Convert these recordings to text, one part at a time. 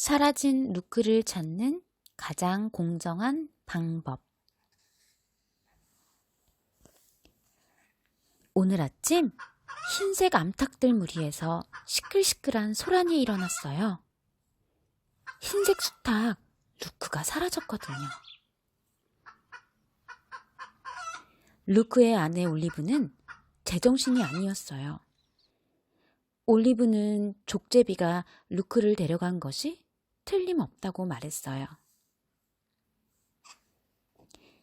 사라진 루크를 찾는 가장 공정한 방법. 오늘 아침 흰색 암탉들 무리에서 시끌시끌한 소란이 일어났어요. 흰색 수탉 루크가 사라졌거든요. 루크의 아내 올리브는 제정신이 아니었어요. 올리브는 족제비가 루크를 데려간 것이 틀림없다고 말했어요.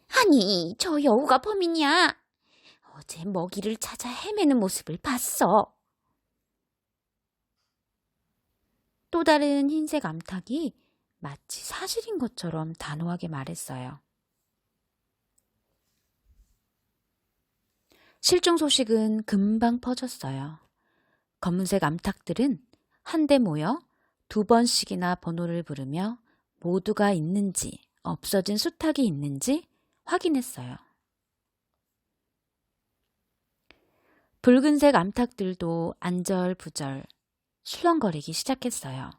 아니, 저 여우가 범인이야. 어제 먹이를 찾아 헤매는 모습을 봤어. 또 다른 흰색 암탉이 마치 사실인 것처럼 단호하게 말했어요. 실종 소식은 금방 퍼졌어요. 검은색 암탉들은 한데 모여 두 번씩이나 번호를 부르며 모두가 있는지 없어진 수탉이 있는지 확인했어요. 붉은색 암탉들도 안절부절 술렁거리기 시작했어요.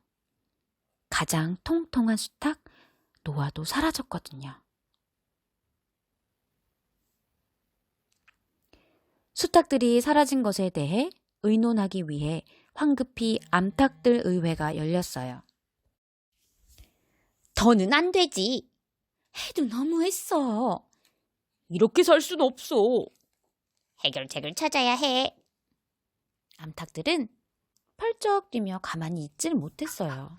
가장 통통한 수탉 노아도 사라졌거든요. 수탉들이 사라진 것에 대해 의논하기 위해 황급히 암탉들 의회가 열렸어요. 더는 안 되지. 해도 너무했어. 이렇게 살 순 없어. 해결책을 찾아야 해. 암탉들은 펄쩍 뛰며 가만히 있질 못했어요.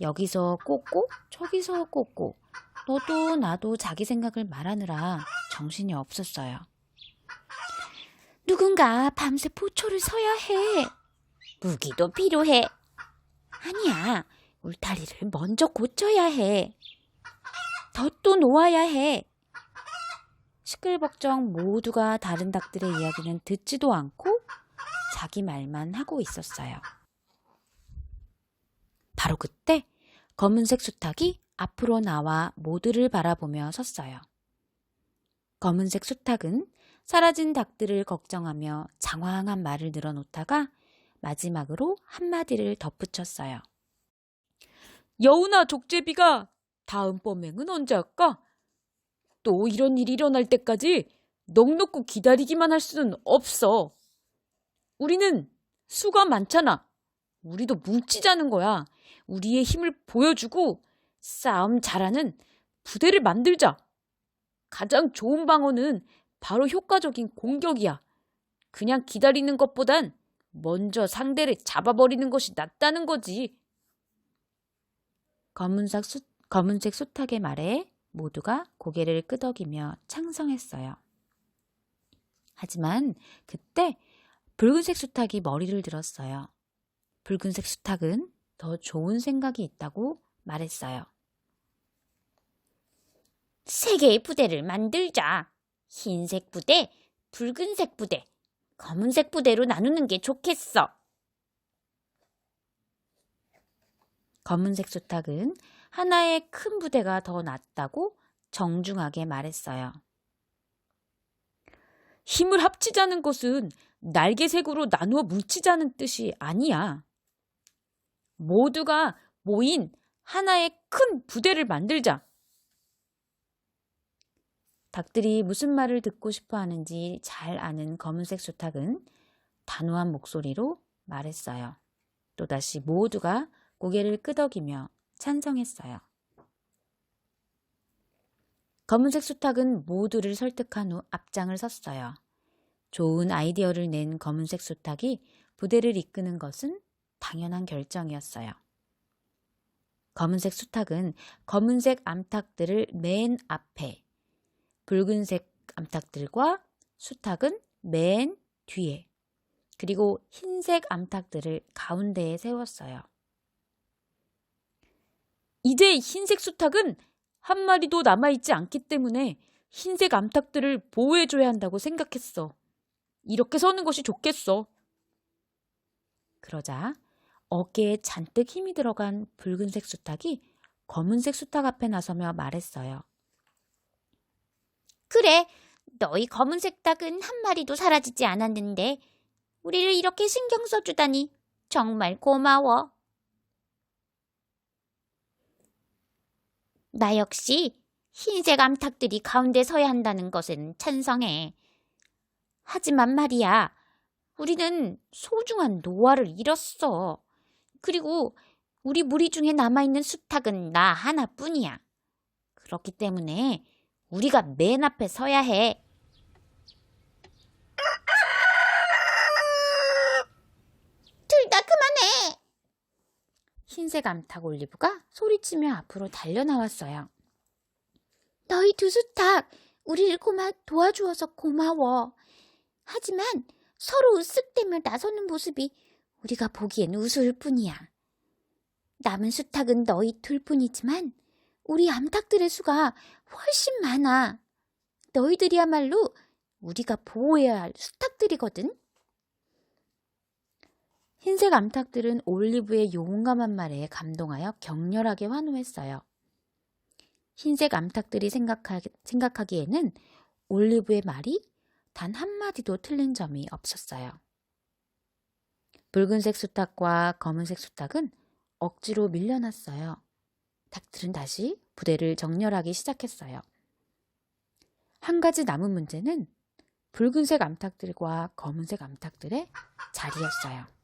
여기서 꽂고 저기서 꽂고 너도 나도 자기 생각을 말하느라 정신이 없었어요. 누군가 밤새 포초를 서야 해. 무기도 필요해. 아니야. 울타리를 먼저 고쳐야 해. 덫도 놓아야 해. 시끌벅적 모두가 다른 닭들의 이야기는 듣지도 않고 자기 말만 하고 있었어요. 바로 그때 검은색 수탉이 앞으로 나와 모두를 바라보며 섰어요. 검은색 수탉은 사라진 닭들을 걱정하며 장황한 말을 늘어놓다가 마지막으로 한마디를 덧붙였어요. 여우나 족제비가 다음 범행은 언제 할까? 또 이런 일이 일어날 때까지 넉넉고 기다리기만 할 수는 없어. 우리는 수가 많잖아. 우리도 뭉치자는 거야. 우리의 힘을 보여주고 싸움 잘하는 부대를 만들자. 가장 좋은 방어는 바로 효과적인 공격이야. 그냥 기다리는 것보단 먼저 상대를 잡아버리는 것이 낫다는 거지. 검은색, 수, 검은색 수탉의 말에 모두가 고개를 끄덕이며 창성했어요. 하지만 그때 붉은색 수탉이 머리를 들었어요. 붉은색 수탉은 더 좋은 생각이 있다고 말했어요. 세 개의 부대를 만들자. 흰색 부대, 붉은색 부대, 검은색 부대로 나누는 게 좋겠어. 검은색 수탉은 하나의 큰 부대가 더 낫다고 정중하게 말했어요. 힘을 합치자는 것은 날개색으로 나누어 뭉치자는 뜻이 아니야. 모두가 모인 하나의 큰 부대를 만들자. 닭들이 무슨 말을 듣고 싶어 하는지 잘 아는 검은색 수탉은 단호한 목소리로 말했어요. 또다시 모두가 고개를 끄덕이며 찬성했어요. 검은색 수탉은 모두를 설득한 후 앞장을 섰어요. 좋은 아이디어를 낸 검은색 수탉이 부대를 이끄는 것은 당연한 결정이었어요. 검은색 수탉은 검은색 암탉들을 맨 앞에, 붉은색 암탉들과 수탉은 맨 뒤에, 그리고 흰색 암탉들을 가운데에 세웠어요. 이제 흰색 수탉은 한 마리도 남아있지 않기 때문에 흰색 암탉들을 보호해줘야 한다고 생각했어. 이렇게 서는 것이 좋겠어. 그러자 어깨에 잔뜩 힘이 들어간 붉은색 수탉이 검은색 수탉 앞에 나서며 말했어요. 그래, 너희 검은색 닭은 한 마리도 사라지지 않았는데 우리를 이렇게 신경 써주다니 정말 고마워. 나 역시 흰색 암탉들이 가운데 서야 한다는 것은 찬성해. 하지만 말이야, 우리는 소중한 노화를 잃었어. 그리고 우리 무리 중에 남아있는 수탉은 나 하나뿐이야. 그렇기 때문에 우리가 맨 앞에 서야 해. 둘 다 그만해! 흰색 암탉 올리브가 소리치며 앞으로 달려 나왔어요. 너희 두 수탉, 우리를 고마, 도와주어서 고마워. 하지만 서로 으쓱대며 나서는 모습이 우리가 보기엔 우스울 뿐이야. 남은 수탉은 너희 둘뿐이지만 우리 암탉들의 수가 훨씬 많아. 너희들이야말로 우리가 보호해야 할 수탉들이거든. 흰색 암탉들은 올리브의 용감한 말에 감동하여 격렬하게 환호했어요. 흰색 암탉들이 생각하, 생각하기에는 올리브의 말이 단 한마디도 틀린 점이 없었어요. 붉은색 수탉과 검은색 수탉은 억지로 밀려났어요. 닭들은 다시 부대를 정렬하기 시작했어요. 한 가지 남은 문제는 붉은색 암탉들과 검은색 암탉들의 자리였어요.